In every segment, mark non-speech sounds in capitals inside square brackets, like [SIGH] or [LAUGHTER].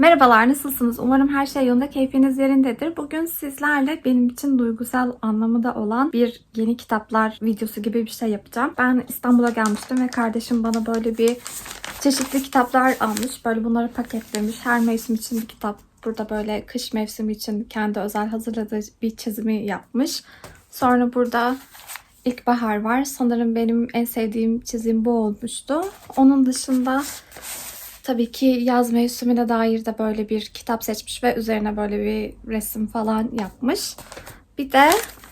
Merhabalar, nasılsınız? Umarım her şey yolunda, keyfiniz yerindedir. Bugün sizlerle benim için duygusal anlamı da olan bir yeni kitaplar videosu gibi bir şey yapacağım. Ben İstanbul'a gelmiştim ve kardeşim bana böyle bir çeşitli kitaplar almış. Böyle bunları paketlemiş. Her mevsim için bir kitap. Burada böyle kış mevsimi için kendi özel hazırladığı bir çizimi yapmış. Sonra burada İlkbahar var. Sanırım benim en sevdiğim çizim bu olmuştu. Onun dışında tabii ki yaz mevsimine dair de böyle bir kitap seçmiş ve üzerine böyle bir resim falan yapmış. Bir de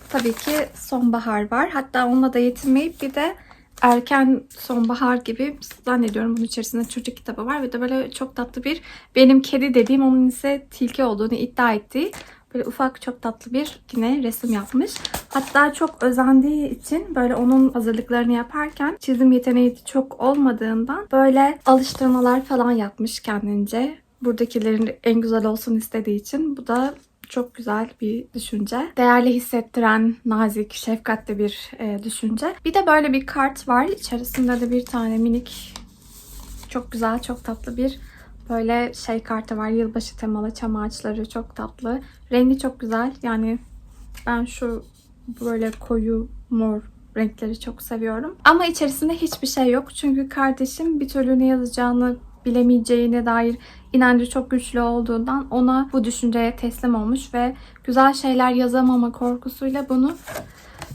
tabii ki sonbahar var. Hatta onunla da yetinmeyip bir de erken sonbahar gibi zannediyorum bunun içerisinde çocuk kitabı var ve de böyle çok tatlı bir benim kedi dediğim onun ise tilki olduğunu iddia ettiği böyle ufak çok tatlı bir yine resim yapmış. Hatta çok özendiği için böyle onun hazırlıklarını yaparken çizim yeteneği çok olmadığından böyle alıştırmalar falan yapmış kendince. Buradakilerin en güzel olsun istediği için. Bu da çok güzel bir düşünce. Değerli hissettiren, nazik, şefkatli bir e, düşünce. Bir de böyle bir kart var. İçerisinde de bir tane minik, çok güzel, çok tatlı bir böyle şey kartı var. Yılbaşı temalı çam ağaçları çok tatlı. Rengi çok güzel. Yani ben şu böyle koyu mor renkleri çok seviyorum. Ama içerisinde hiçbir şey yok. Çünkü kardeşim bir türlü ne yazacağını bilemeyeceğine dair inancı çok güçlü olduğundan ona bu düşünceye teslim olmuş ve güzel şeyler yazamama korkusuyla bunu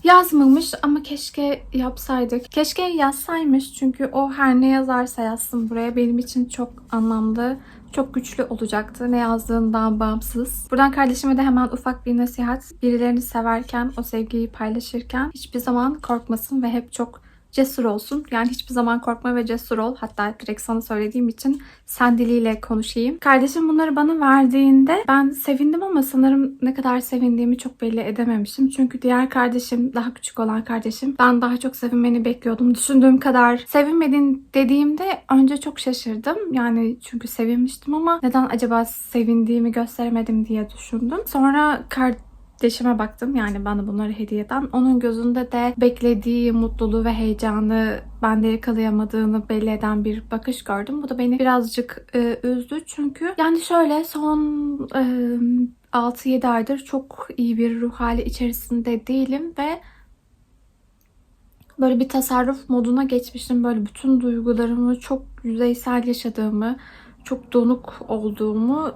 yazmamış ama keşke yapsaydık. Keşke yazsaymış çünkü o her ne yazarsa yazsın buraya benim için çok anlamlı, çok güçlü olacaktı. Ne yazdığından bağımsız. Buradan kardeşime de hemen ufak bir nasihat. Birilerini severken, o sevgiyi paylaşırken hiçbir zaman korkmasın ve hep çok cesur olsun. Yani hiçbir zaman korkma ve cesur ol. Hatta direkt sana söylediğim için sen diliyle konuşayım. Kardeşim bunları bana verdiğinde ben sevindim ama sanırım ne kadar sevindiğimi çok belli edememişim. Çünkü diğer kardeşim, daha küçük olan kardeşim ben daha çok sevinmeni bekliyordum. Düşündüğüm kadar sevinmedin dediğimde önce çok şaşırdım. Yani çünkü sevinmiştim ama neden acaba sevindiğimi gösteremedim diye düşündüm. Sonra kardeşim Kardeşime baktım yani bana bunları hediye eden. Onun gözünde de beklediği mutluluğu ve heyecanı bende yakalayamadığını belli eden bir bakış gördüm. Bu da beni birazcık e, üzdü. Çünkü yani şöyle son e, 6-7 aydır çok iyi bir ruh hali içerisinde değilim ve böyle bir tasarruf moduna geçmiştim. Böyle bütün duygularımı çok yüzeysel yaşadığımı, çok donuk olduğumu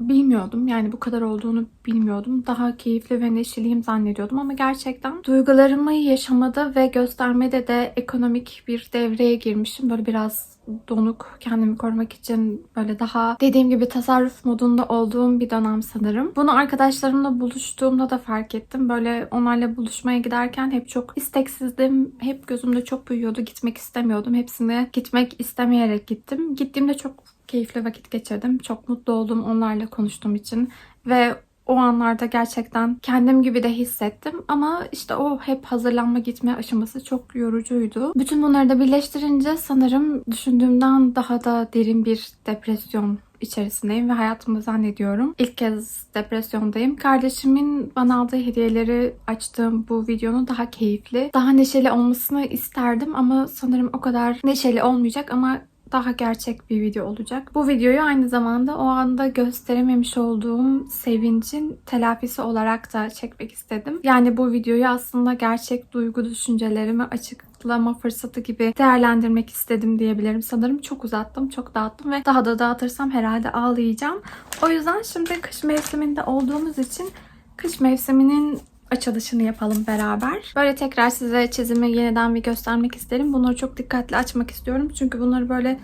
bilmiyordum. Yani bu kadar olduğunu bilmiyordum. Daha keyifli ve neşeliyim zannediyordum ama gerçekten duygularımı yaşamada ve göstermede de ekonomik bir devreye girmişim. Böyle biraz donuk, kendimi korumak için böyle daha dediğim gibi tasarruf modunda olduğum bir dönem sanırım. Bunu arkadaşlarımla buluştuğumda da fark ettim. Böyle onlarla buluşmaya giderken hep çok isteksizdim. Hep gözümde çok büyüyordu. Gitmek istemiyordum. Hepsine gitmek istemeyerek gittim. Gittiğimde çok keyifli vakit geçirdim. Çok mutlu oldum onlarla konuştuğum için ve o anlarda gerçekten kendim gibi de hissettim. Ama işte o hep hazırlanma gitme aşaması çok yorucuydu. Bütün bunları da birleştirince sanırım düşündüğümden daha da derin bir depresyon içerisindeyim ve hayatımda zannediyorum ilk kez depresyondayım. Kardeşimin bana aldığı hediyeleri açtığım bu videonun daha keyifli, daha neşeli olmasını isterdim ama sanırım o kadar neşeli olmayacak ama daha gerçek bir video olacak. Bu videoyu aynı zamanda o anda gösterememiş olduğum sevincin telafisi olarak da çekmek istedim. Yani bu videoyu aslında gerçek duygu düşüncelerimi açıklama fırsatı gibi değerlendirmek istedim diyebilirim. Sanırım çok uzattım, çok dağıttım ve daha da dağıtırsam herhalde ağlayacağım. O yüzden şimdi kış mevsiminde olduğumuz için kış mevsiminin açılışını yapalım beraber. Böyle tekrar size çizimi yeniden bir göstermek isterim. Bunları çok dikkatli açmak istiyorum. Çünkü bunları böyle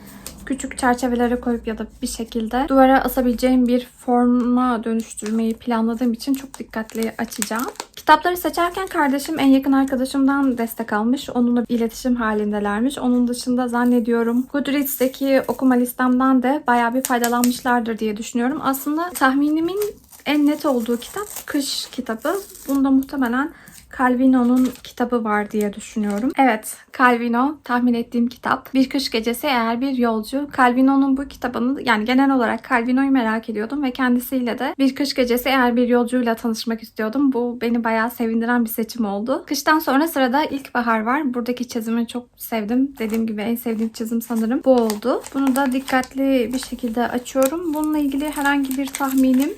küçük çerçevelere koyup ya da bir şekilde duvara asabileceğim bir forma dönüştürmeyi planladığım için çok dikkatli açacağım. Kitapları seçerken kardeşim en yakın arkadaşımdan destek almış. Onunla iletişim halindelermiş. Onun dışında zannediyorum Goodreads'teki okuma listemden de bayağı bir faydalanmışlardır diye düşünüyorum. Aslında tahminimin en net olduğu kitap kış kitabı. Bunda muhtemelen Calvino'nun kitabı var diye düşünüyorum. Evet, Calvino tahmin ettiğim kitap. Bir Kış Gecesi Eğer Bir Yolcu. Calvino'nun bu kitabını yani genel olarak Calvino'yu merak ediyordum ve kendisiyle de Bir Kış Gecesi Eğer Bir Yolcuyla tanışmak istiyordum. Bu beni bayağı sevindiren bir seçim oldu. Kıştan sonra sırada İlkbahar var. Buradaki çizimi çok sevdim. Dediğim gibi en sevdiğim çizim sanırım bu oldu. Bunu da dikkatli bir şekilde açıyorum. Bununla ilgili herhangi bir tahminim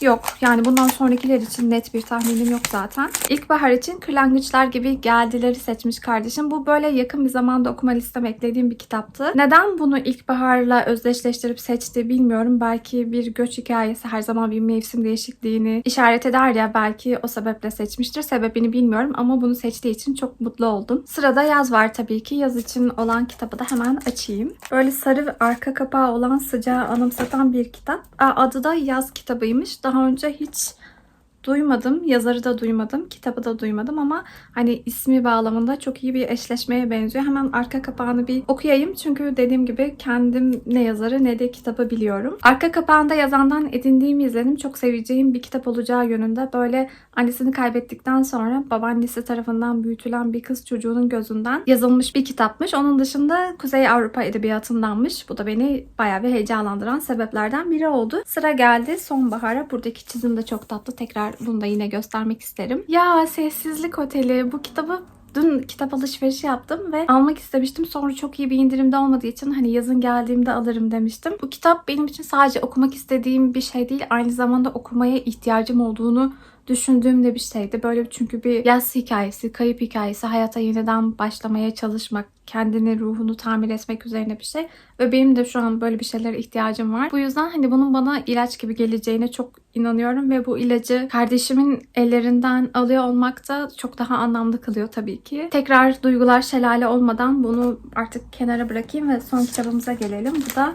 Yok. Yani bundan sonrakiler için net bir tahminim yok zaten. İlkbahar için Kırlangıçlar gibi geldileri seçmiş kardeşim. Bu böyle yakın bir zamanda okuma listeme eklediğim bir kitaptı. Neden bunu ilkbaharla özdeşleştirip seçti bilmiyorum. Belki bir göç hikayesi her zaman bir mevsim değişikliğini işaret eder ya belki o sebeple seçmiştir. Sebebini bilmiyorum ama bunu seçtiği için çok mutlu oldum. Sırada yaz var tabii ki. Yaz için olan kitabı da hemen açayım. Böyle sarı arka kapağı olan sıcağı anımsatan bir kitap. Adı da yaz kitabıymış. Daha önce hiç duymadım. Yazarı da duymadım. Kitabı da duymadım ama hani ismi bağlamında çok iyi bir eşleşmeye benziyor. Hemen arka kapağını bir okuyayım. Çünkü dediğim gibi kendim ne yazarı ne de kitabı biliyorum. Arka kapağında yazandan edindiğim izlenim çok seveceğim bir kitap olacağı yönünde. Böyle annesini kaybettikten sonra babaannesi tarafından büyütülen bir kız çocuğunun gözünden yazılmış bir kitapmış. Onun dışında Kuzey Avrupa Edebiyatı'ndanmış. Bu da beni bayağı bir heyecanlandıran sebeplerden biri oldu. Sıra geldi sonbahara. Buradaki çizim de çok tatlı. Tekrar bunu da yine göstermek isterim. Ya Sessizlik Oteli. Bu kitabı Dün kitap alışverişi yaptım ve almak istemiştim. Sonra çok iyi bir indirimde olmadığı için hani yazın geldiğimde alırım demiştim. Bu kitap benim için sadece okumak istediğim bir şey değil. Aynı zamanda okumaya ihtiyacım olduğunu düşündüğüm de bir şeydi. Böyle çünkü bir yaz hikayesi, kayıp hikayesi, hayata yeniden başlamaya çalışmak, kendini, ruhunu tamir etmek üzerine bir şey. Ve benim de şu an böyle bir şeylere ihtiyacım var. Bu yüzden hani bunun bana ilaç gibi geleceğine çok inanıyorum ve bu ilacı kardeşimin ellerinden alıyor olmak da çok daha anlamlı kılıyor tabii ki. Tekrar duygular şelale olmadan bunu artık kenara bırakayım ve son kitabımıza gelelim. Bu da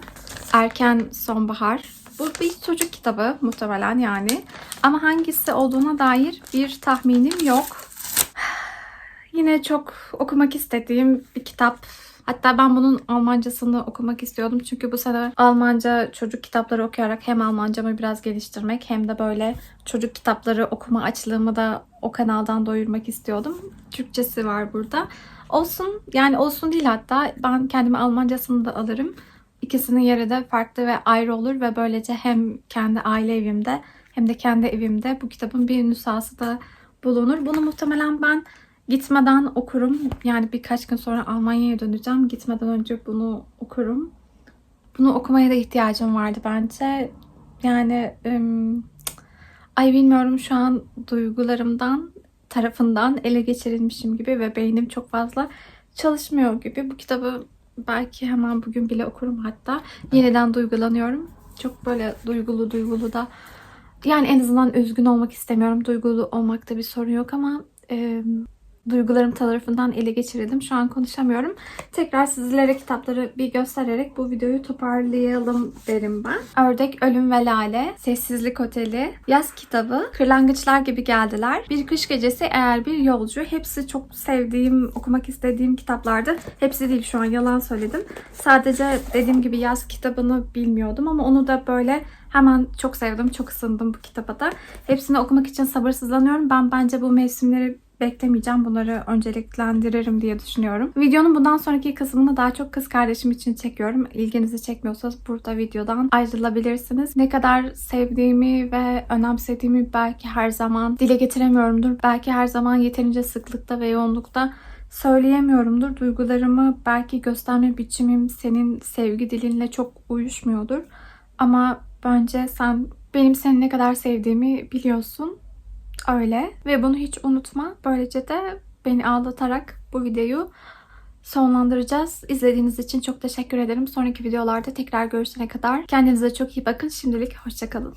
Erken Sonbahar. Bu bir çocuk kitabı muhtemelen yani. Ama hangisi olduğuna dair bir tahminim yok. [SIGHS] Yine çok okumak istediğim bir kitap. Hatta ben bunun Almancasını okumak istiyordum. Çünkü bu sene Almanca çocuk kitapları okuyarak hem Almancamı biraz geliştirmek hem de böyle çocuk kitapları okuma açlığımı da o kanaldan doyurmak istiyordum. Türkçesi var burada. Olsun yani olsun değil hatta ben kendime Almancasını da alırım. İkisinin yeri de farklı ve ayrı olur ve böylece hem kendi aile evimde hem de kendi evimde bu kitabın bir nüshası da bulunur. Bunu muhtemelen ben gitmeden okurum. Yani birkaç gün sonra Almanya'ya döneceğim. Gitmeden önce bunu okurum. Bunu okumaya da ihtiyacım vardı bence. Yani ım, ay bilmiyorum şu an duygularımdan tarafından ele geçirilmişim gibi ve beynim çok fazla çalışmıyor gibi. Bu kitabı belki hemen bugün bile okurum hatta. Yeniden duygulanıyorum. Çok böyle duygulu duygulu da yani en azından üzgün olmak istemiyorum. Duygulu olmakta bir sorun yok ama e, duygularım tarafından ele geçirildim. Şu an konuşamıyorum. Tekrar sizlere kitapları bir göstererek bu videoyu toparlayalım derim ben. Ördek, Ölüm ve Lale, Sessizlik Oteli, Yaz Kitabı, Kırlangıçlar gibi geldiler. Bir Kış Gecesi, Eğer Bir Yolcu. Hepsi çok sevdiğim, okumak istediğim kitaplardı. Hepsi değil şu an yalan söyledim. Sadece dediğim gibi yaz kitabını bilmiyordum ama onu da böyle Hemen çok sevdim, çok ısındım bu kitaba da. Hepsini okumak için sabırsızlanıyorum. Ben bence bu mevsimleri beklemeyeceğim. Bunları önceliklendiririm diye düşünüyorum. Videonun bundan sonraki kısmını daha çok kız kardeşim için çekiyorum. İlginizi çekmiyorsa burada videodan ayrılabilirsiniz. Ne kadar sevdiğimi ve önemsediğimi belki her zaman dile getiremiyorumdur. Belki her zaman yeterince sıklıkta ve yoğunlukta söyleyemiyorumdur. Duygularımı belki gösterme biçimim senin sevgi dilinle çok uyuşmuyordur. Ama bence sen benim seni ne kadar sevdiğimi biliyorsun. Öyle. Ve bunu hiç unutma. Böylece de beni ağlatarak bu videoyu sonlandıracağız. İzlediğiniz için çok teşekkür ederim. Sonraki videolarda tekrar görüşene kadar kendinize çok iyi bakın. Şimdilik hoşçakalın.